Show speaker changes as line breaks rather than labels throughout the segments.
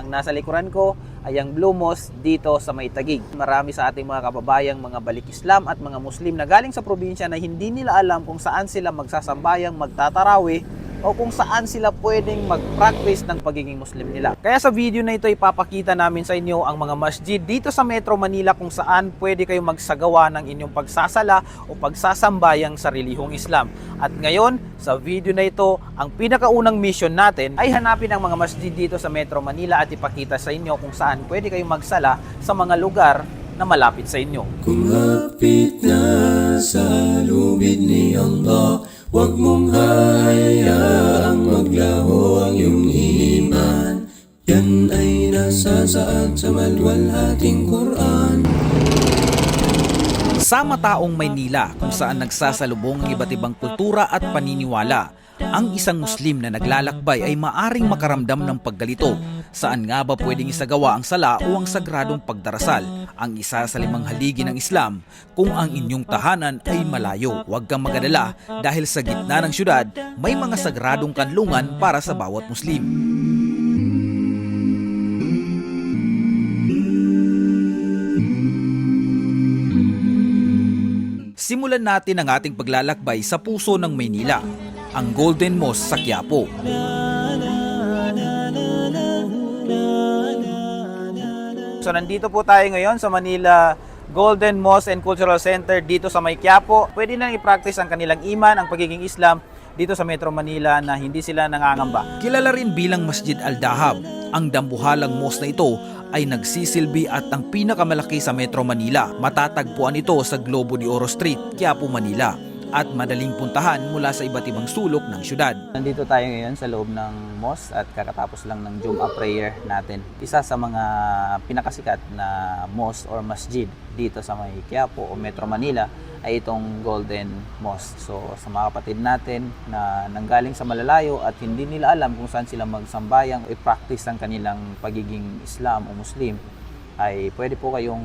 Ang nasa likuran ko ay ang Blue Mosque dito sa May Tagig. Marami sa ating mga kababayang mga balik Islam at mga Muslim na galing sa probinsya na hindi nila alam kung saan sila magsasambayang magtatarawi o kung saan sila pwedeng mag-practice ng pagiging Muslim nila. Kaya sa video na ito ipapakita namin sa inyo ang mga masjid dito sa Metro Manila kung saan pwede kayong magsagawa ng inyong pagsasala o pagsasambayang sa relihong Islam. At ngayon, sa video na ito, ang pinakaunang mission natin ay hanapin ang mga masjid dito sa Metro Manila at ipakita sa inyo kung saan pwede kayong magsala sa mga lugar na malapit sa inyo.
Kumapit na sa lubid ni Allah Huwag mong hayaang maglaho ang iyong iman. Yan ay nasasaad sa maluwalhating Quran
Sama taong Maynila kung saan nagsasalubong ang iba't ibang kultura at paniniwala. Ang isang Muslim na naglalakbay ay maaring makaramdam ng paggalito. Saan nga ba pwedeng isagawa ang sala o ang sagradong pagdarasal? Ang isa sa limang haligi ng Islam kung ang inyong tahanan ay malayo. Huwag kang magadala dahil sa gitna ng syudad may mga sagradong kanlungan para sa bawat Muslim. Simulan natin ang ating paglalakbay sa puso ng Maynila, ang Golden Mosque sa Quiapo.
So nandito po tayo ngayon sa Manila Golden Mosque and Cultural Center dito sa May Quiapo. Pwede nang i-practice ang kanilang iman, ang pagiging Islam dito sa Metro Manila na hindi sila nangangamba.
Kilala rin bilang Masjid Al-Dahab, ang dambuhalang mosque na ito ay nagsisilbi at ang pinakamalaki sa Metro Manila. Matatagpuan ito sa Globo de Oro Street, Quiapo, Manila at madaling puntahan mula sa iba't ibang sulok ng syudad.
Nandito tayo ngayon sa loob ng mosque at kakatapos lang ng Jum'ah prayer natin. Isa sa mga pinakasikat na mosque or masjid dito sa may Quiapo o Metro Manila ay itong Golden Mosque. So sa mga kapatid natin na nanggaling sa malalayo at hindi nila alam kung saan sila magsambayang i-practice ang kanilang pagiging Islam o Muslim ay pwede po kayong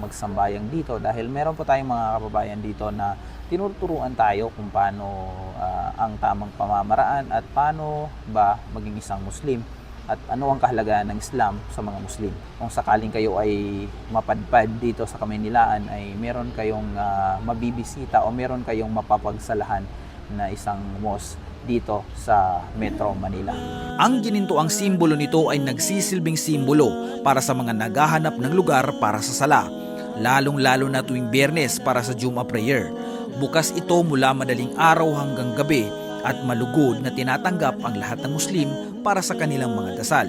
magsambayang dito dahil meron po tayong mga kababayan dito na tinuturuan tayo kung paano ah, ang tamang pamamaraan at paano ba maging isang Muslim at ano ang kahalagahan ng Islam sa mga Muslim. Kung sakaling kayo ay mapadpad dito sa Kamaynilaan ay meron kayong ah, mabibisita o meron kayong mapapagsalahan na isang mosque dito sa Metro Manila.
Ang ginintuang simbolo nito ay nagsisilbing simbolo para sa mga naghahanap ng lugar para sa sala, lalong-lalo na tuwing biyernes para sa Juma prayer. Bukas ito mula madaling araw hanggang gabi at malugod na tinatanggap ang lahat ng Muslim para sa kanilang mga dasal.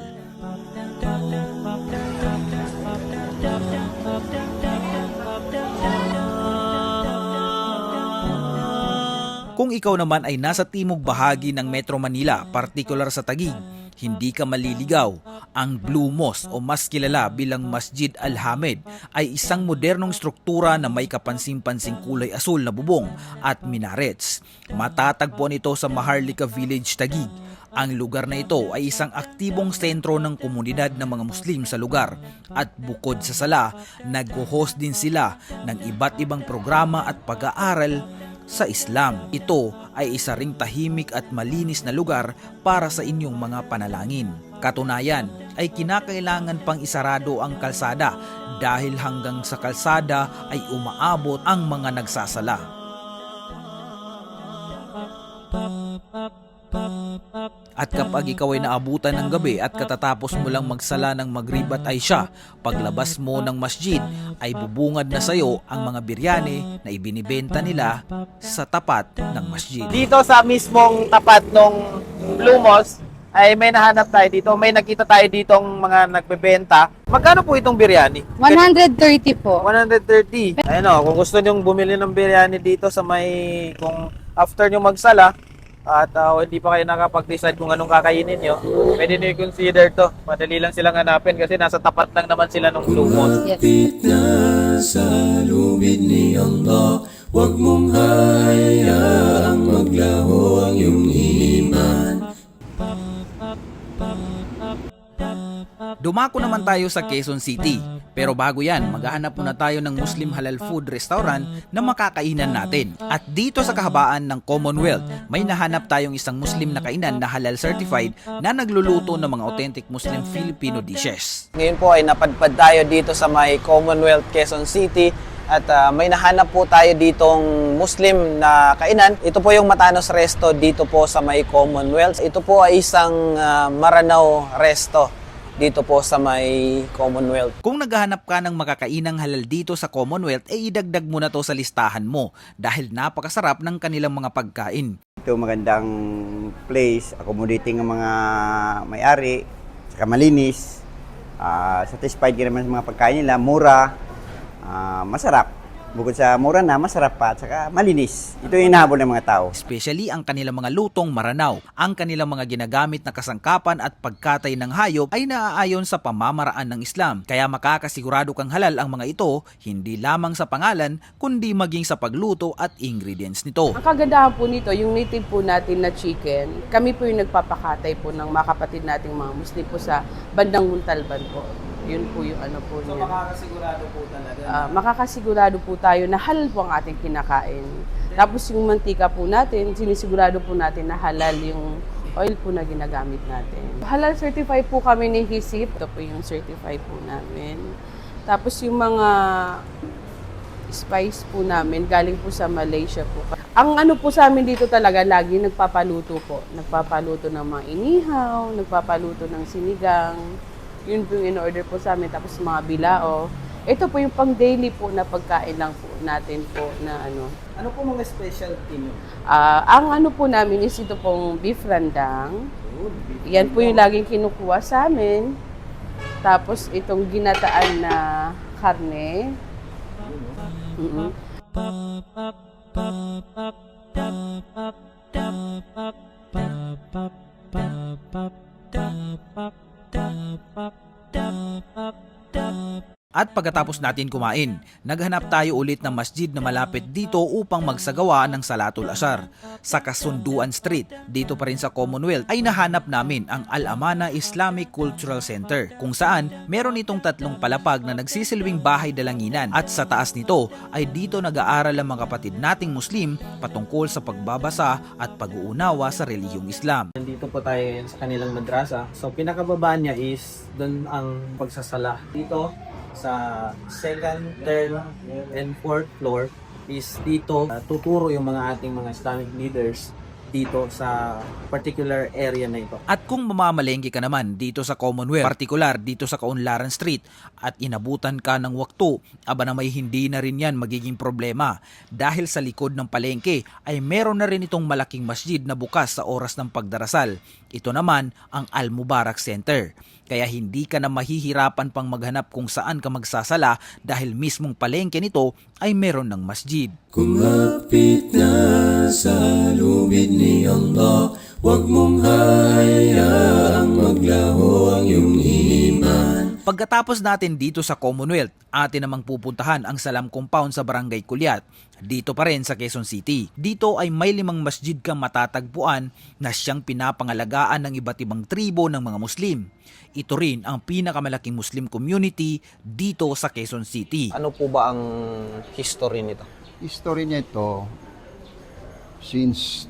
Kung ikaw naman ay nasa timog bahagi ng Metro Manila, partikular sa Taguig, hindi ka maliligaw. Ang Blue Mosque o mas kilala bilang Masjid Al-Hamed ay isang modernong struktura na may kapansin-pansing kulay asul na bubong at minarets. Matatagpuan ito sa Maharlika Village, Taguig. Ang lugar na ito ay isang aktibong sentro ng komunidad ng mga Muslim sa lugar at bukod sa sala, nag-host din sila ng iba't ibang programa at pag-aaral sa Islam. Ito ay isa ring tahimik at malinis na lugar para sa inyong mga panalangin. Katunayan ay kinakailangan pang isarado ang kalsada dahil hanggang sa kalsada ay umaabot ang mga nagsasala. At kapag ikaw ay naabutan ng gabi at katatapos mo lang magsala ng Maghrib at Aisha, paglabas mo ng masjid ay bubungad na sayo ang mga biryani na ibinibenta nila sa tapat ng masjid.
Dito sa mismong tapat ng Blue Mosque ay may nahanap tayo dito. May nakita tayo ditong mga nagbebenta. Magkano po itong biryani?
130 po.
130. Ayun o, kung gusto nyong bumili ng biryani dito sa may, kung after nyo magsala, at uh, hindi pa kayo nakapag-decide kung anong kakainin nyo, pwede nyo i-consider to. Madali lang silang hanapin kasi nasa tapat lang naman sila ng Mosque.
Yes.
Na sa lubid ni Allah Huwag mong hayaang maglaho ang iyong iman
Dumako naman tayo sa Quezon City. Pero bago yan, maghahanap muna tayo ng Muslim halal food restaurant na makakainan natin. At dito sa kahabaan ng Commonwealth, may nahanap tayong isang Muslim na kainan na halal certified na nagluluto ng mga authentic Muslim Filipino dishes.
Ngayon po ay napadpad tayo dito sa may Commonwealth Quezon City at ah, may nahanap po tayo ditong Muslim na kainan. Ito po yung Matanos Resto dito po sa may Commonwealth. Ito po ay isang ah, Maranao Resto dito po sa may Commonwealth.
Kung naghahanap ka ng makakainang halal dito sa Commonwealth, ay idagdag mo na to sa listahan mo dahil napakasarap ng kanilang mga pagkain.
Ito magandang place, accommodating ang mga may-ari, saka malinis. Ah, satisfied ka naman sa mga pagkain nila, mura, ah, masarap. Bukod sa mura na, masarap pa, at saka malinis. Ito yung hinahabol ng mga tao.
Especially ang kanilang mga lutong maranaw. Ang kanilang mga ginagamit na kasangkapan at pagkatay ng hayop ay naaayon sa pamamaraan ng Islam. Kaya makakasigurado kang halal ang mga ito, hindi lamang sa pangalan, kundi maging sa pagluto at ingredients nito.
Ang kagandahan po nito, yung native po natin na chicken, kami po yung nagpapakatay po ng mga kapatid nating mga Muslim po sa bandang Muntalban po. Yun po yung ano po niya.
makakasigurado po talaga.
Ah, makakasigurado po tayo na halal po ang ating kinakain. Tapos yung mantika po natin, sinisigurado po natin na halal yung oil po na ginagamit natin. Halal certified po kami ni HISIP. Ito po yung certified po namin. Tapos yung mga spice po namin, galing po sa Malaysia po. Ang ano po sa amin dito talaga, lagi nagpapaluto po. Nagpapaluto ng mga inihaw, nagpapaluto ng sinigang. Yun po yung in-order po sa amin. Tapos mga bilao. Ito po yung pang daily po na pagkain lang po natin po na ano.
Ano po mga specialty nyo?
Ah, ang ano po namin is ito pong beef rendang. Yan po yung laging kinukuha sa amin. Tapos itong ginataan na karne. Mm-mm.
up up up up At pagkatapos natin kumain, naghanap tayo ulit ng masjid na malapit dito upang magsagawa ng Salatul Asar. Sa Kasunduan Street, dito pa rin sa Commonwealth, ay nahanap namin ang Al-Amana Islamic Cultural Center, kung saan meron itong tatlong palapag na nagsisilbing bahay dalanginan at sa taas nito ay dito nag-aaral ang mga kapatid nating Muslim patungkol sa pagbabasa at pag-uunawa sa reliyong Islam.
Nandito po tayo sa kanilang madrasa. So, pinakababa niya is doon ang pagsasala. Dito, sa second, third, and fourth floor is dito uh, tuturo yung mga ating mga Islamic leaders dito sa particular area na ito.
At kung mamamalengke ka naman dito sa Commonwealth, partikular dito sa Kaunlaran Street at inabutan ka ng wakto, aba na may hindi na rin yan magiging problema dahil sa likod ng palengke ay meron na rin itong malaking masjid na bukas sa oras ng pagdarasal. Ito naman ang Al Mubarak Center. Kaya hindi ka na mahihirapan pang maghanap kung saan ka magsasala dahil mismong palengke nito ay meron ng masjid.
Kumapit na sa lubid ni Allah Huwag mong hayaang maglaho ang iyong
Pagkatapos natin dito sa Commonwealth, atin namang pupuntahan ang Salam Compound sa Barangay Kulyat, dito pa rin sa Quezon City. Dito ay may limang masjid kang matatagpuan na siyang pinapangalagaan ng iba't ibang tribo ng mga Muslim. Ito rin ang pinakamalaking Muslim community dito sa Quezon City.
Ano po ba ang history nito?
history niya ito since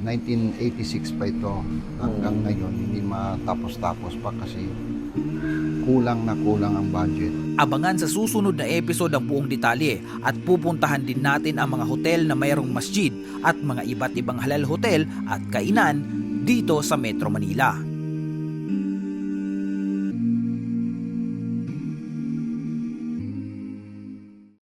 1986 pa ito hanggang ngayon hindi matapos-tapos pa kasi kulang na kulang ang budget.
Abangan sa susunod na episode ang buong detalye at pupuntahan din natin ang mga hotel na mayroong masjid at mga iba't ibang halal hotel at kainan dito sa Metro Manila.